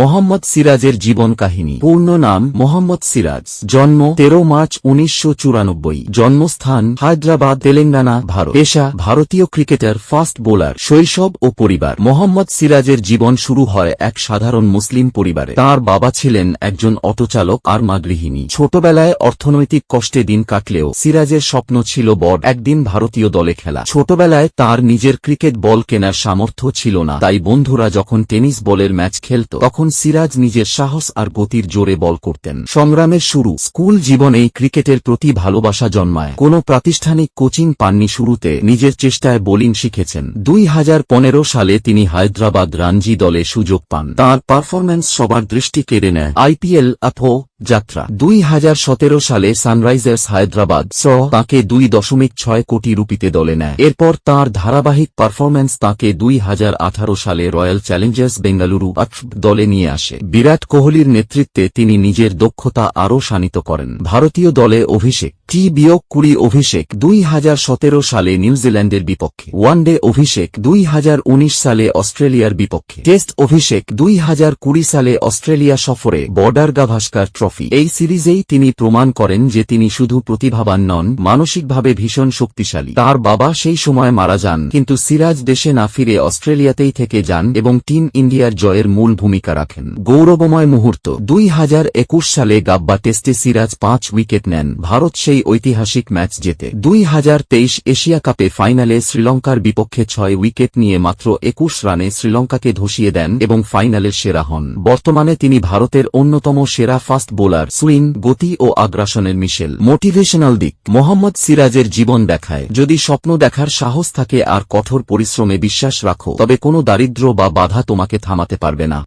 মোহাম্মদ সিরাজের জীবন কাহিনী। পূর্ণ নাম মোহাম্মদ সিরাজ। জন্ম তেরো মার্চ উনিশশো চুরানব্বই। জন্মস্থান হায়দ্রাবাদ, তেলেঙ্গানা, ভারত। পেশা ভারতীয় ক্রিকেটার, ফাস্ট বোলার, শৈশব ও পরিবার। মোহাম্মদ সিরাজের জীবন শুরু হয় এক সাধারণ মুসলিম পরিবারে। তার বাবা ছিলেন একজন অটোচালক আর মা গৃহিণী। ছোটবেলায় অর্থনৈতিক কষ্টে দিন কাটলেও সিরাজের স্বপ্ন ছিল বড়। একদিন ভারতীয় দলে খেলা। ছোটবেলায় তার নিজের ক্রিকেট বল কেনার সামর্থ্য ছিল না। তাই বন্ধুরা যখন টেনিস বলের ম্যাচ খেলত, তখন সিরাজ নিজের সাহস আর গতির জোরে বল করতেন। সংগ্রামের শুরু। স্কুল জীবনেই ক্রিকেটের প্রতি ভালোবাসা জন্মায়। কোনো প্রাতিষ্ঠানিক কোচিং পাননি শুরুতে। নিজের চেষ্টায় বোলিং শিখেছেন। দুই হাজার পনেরো সালে তিনি হায়দ্রাবাদ রাঞ্জি দলে সুযোগ পান। তার পারফরম্যান্স সবার দৃষ্টি কেড়ে নেয়। আইপিএল আফো যাত্রা। দুই হাজার সতেরো সালে সানরাইজার্স হায়দ্রাবাদ স তাকে দুই দশমিক ছয় কোটি রুপিতে দলে নেয়। এরপর তার ধারাবাহিক পারফরম্যান্স তাকে দুই হাজার আঠারো সালে রয়্যাল চ্যালেঞ্জার্স বেঙ্গালুরু দলে নিয়ে আসে। বিরাট কোহলির নেতৃত্বে তিনি নিজের দক্ষতা আরও শানিত করেন। ভারতীয় দলে অভিষেক, টি বিয়োগ কুড়ি অভিষেক দুই হাজার সতেরো সালে নিউজিল্যান্ডের বিপক্ষে, ওয়ানডে অভিষেক দুই হাজার উনিশ সালে অস্ট্রেলিয়ার বিপক্ষে, টেস্ট অভিষেক দুই হাজার কুড়ি সালে অস্ট্রেলিয়া সফরে বর্ডার গাভাস্কার ট্রফি। এই সিরিজেই তিনি প্রমাণ করেন যে তিনি শুধু প্রতিভাবান নন, মানসিকভাবে ভীষণ শক্তিশালী। তার বাবা সেই সময় মারা যান, কিন্তু সিরাজ দেশে না ফিরে অস্ট্রেলিয়াতেই থেকে যান এবং টিম ইন্ডিয়ার জয়ের মূল ভূমিকা রাখেন। গৌরবময় মুহূর্ত। দুই হাজার একুশ সালে গাব্বা টেস্টে সিরাজ পাঁচ উইকেট নেন। ভারত সেই ঐতিহাসিক ম্যাচ জেতে। দুই হাজার তেইশ এশিয়া কাপে ফাইনালে শ্রীলঙ্কার বিপক্ষে ছয় উইকেট নিয়ে মাত্র একুশ রানে শ্রীলঙ্কাকে ধসিয়ে দেন এবং ফাইনালের সেরা হন। বর্তমানে তিনি ভারতের অন্যতম সেরা ফাস্ট বোলার, সুইং, গতি ও আগ্রাসনের মিশেল। মোটিভেশনাল দিক। মোহাম্মদ সিরাজের জীবন দেখায়। যদি স্বপ্ন দেখার সাহস থাকে আর কঠোর পরিশ্রমে বিশ্বাস রাখো, তবে কোনো দারিদ্র্য বা বাধা তোমাকে থামাতে পারবে না।